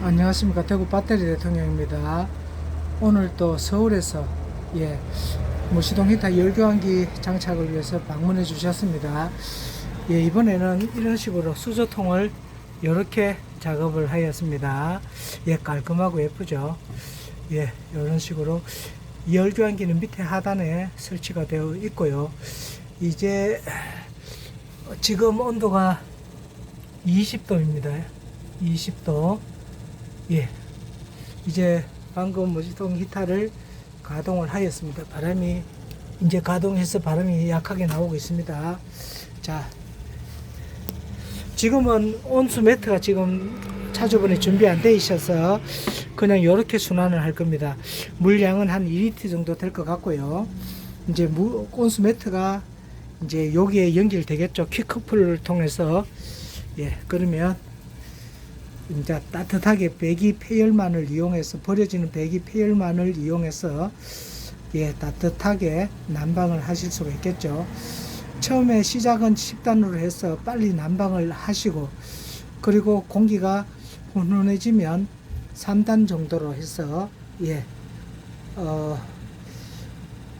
안녕하십니까 대구 배터리 대통령입니다. 오늘 또 서울에서 예 무시동 히타 열교환기 장착을 위해서 방문해 주셨습니다. 예 이번에는 이런 식으로 수조통을 이렇게 작업을 하였습니다. 예 깔끔하고 예쁘죠. 예 이런 식으로 열교환기는 밑에 하단에 설치가 되어 있고요. 이제 지금 온도가 20도입니다. 20도. 예. 이제 방금 무지동 히타를 가동을 하였습니다. 바람이 이제 가동해서 바람이 약하게 나오고 있습니다. 자. 지금은 온수 매트가 지금 차주분이 준비 안 돼 있어서 그냥 이렇게 순환을 할 겁니다. 물량은 한 2리터 정도 될 것 같고요. 이제 무, 온수 매트가 이제 여기에 연결되겠죠. 퀵커플을 통해서 예 그러면 이제 따뜻하게 배기 폐열만을 이용해서 버려지는 배기 폐열만을 이용해서 예 따뜻하게 난방을 하실 수가 있겠죠. 처음에 시작은 10단으로 해서 빨리 난방을 하시고 그리고 공기가 훈훈해지면 3단 정도로 해서 예 어,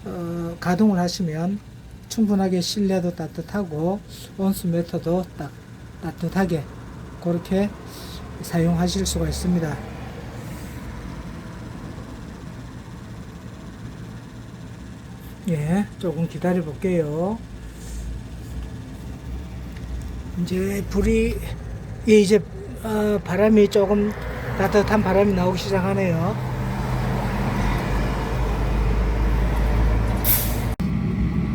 어, 가동을 하시면 충분하게 실내도 따뜻하고 온수 매터도 딱 따뜻하게 그렇게 사용하실 수가 있습니다. 예, 조금 기다려 볼게요. 이제 불이 예, 이제 어, 바람이 조금 따뜻한 바람이 나오기 시작하네요.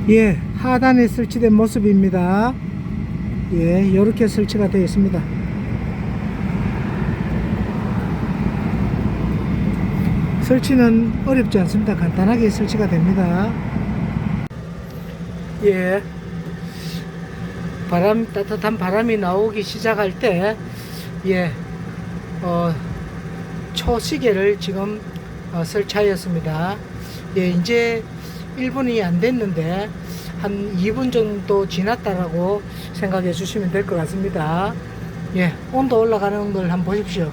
예, 하단에 설치된 모습입니다. 예, 이렇게 설치가 되어 있습니다. 설치는 어렵지 않습니다. 간단하게 설치가 됩니다. 예. 바람, 따뜻한 바람이 나오기 시작할 때, 예, 어, 초시계를 지금 어, 설치하였습니다. 예, 이제 1분이 안 됐는데, 한 2분 정도 지났다라고 생각해 주시면 될 것 같습니다. 예, 온도 올라가는 걸 한번 보십시오.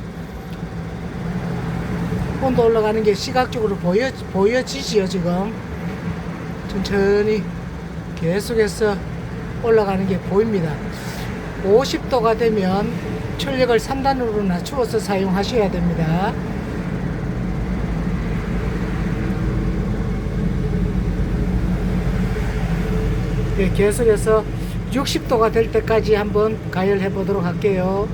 온도 올라가는 게 시각적으로 보여, 보여지지요, 지금. 천천히 계속해서 올라가는 게 보입니다. 50도가 되면 출력을 3단으로 낮추어서 사용하셔야 됩니다. 네, 계속해서 60도가 될 때까지 한번 가열해 보도록 할게요.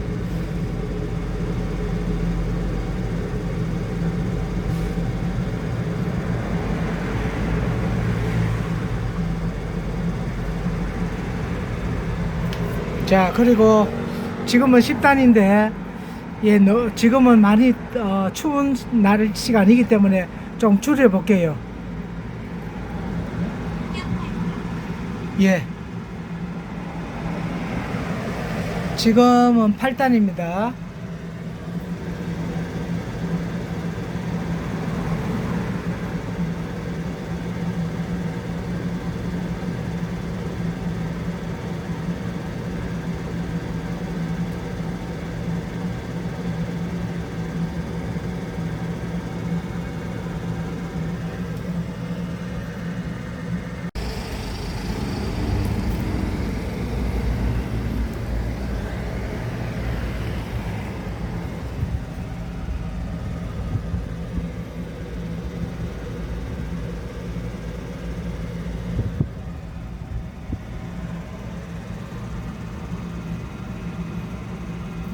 자, 그리고 지금은 10단인데, 예, 너, 지금은 많이 어, 추운 날씨가 아니기 때문에 좀 줄여 볼게요. 예. 지금은 8단입니다.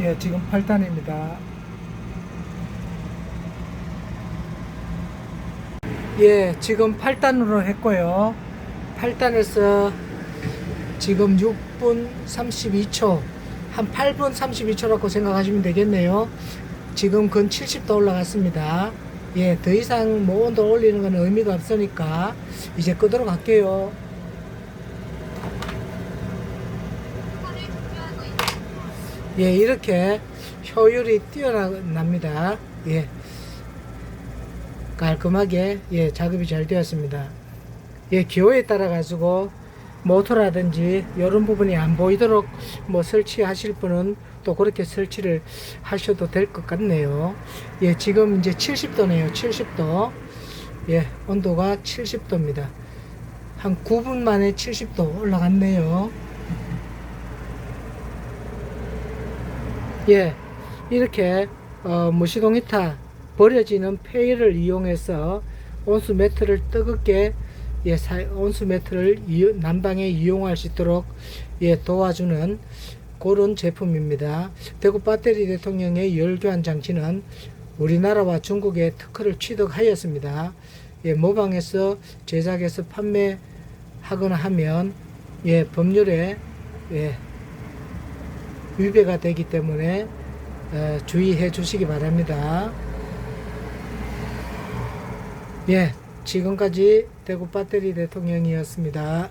예, 지금 8단입니다. 예, 지금 8단으로 했고요. 8단에서 지금 6분 32초, 한 8분 32초라고 생각하시면 되겠네요. 지금 근 70도 올라갔습니다. 예, 더 이상 뭐 온도 올리는 건 의미가 없으니까 이제 끄도록 할게요. 예, 이렇게 효율이 뛰어납니다. 예. 깔끔하게 예, 작업이 잘 되었습니다. 예, 기호에 따라 가지고 모터라든지 이런 부분이 안 보이도록 뭐 설치하실 분은 또 그렇게 설치를 하셔도 될 것 같네요. 예, 지금 이제 70도네요. 70도. 예, 온도가 70도입니다. 한 9분 만에 70도 올라갔네요. 예, 이렇게 어, 무시동 히타 버려지는 폐일을 이용해서 온수 매트를 뜨겁게 예, 사, 온수 매트를 이- 난방에 이용할 수 있도록 예, 도와주는 그런 제품입니다. 대구 배터리 대통령의 열교환 장치는 우리나라와 중국의 특허를 취득하였습니다. 예, 모방해서 제작해서 판매하거나 하면 예, 법률에 예, 위배가 되기 때문에 어, 주의해 주시기 바랍니다. 예, 지금까지 대구 배터리 대통령이었습니다.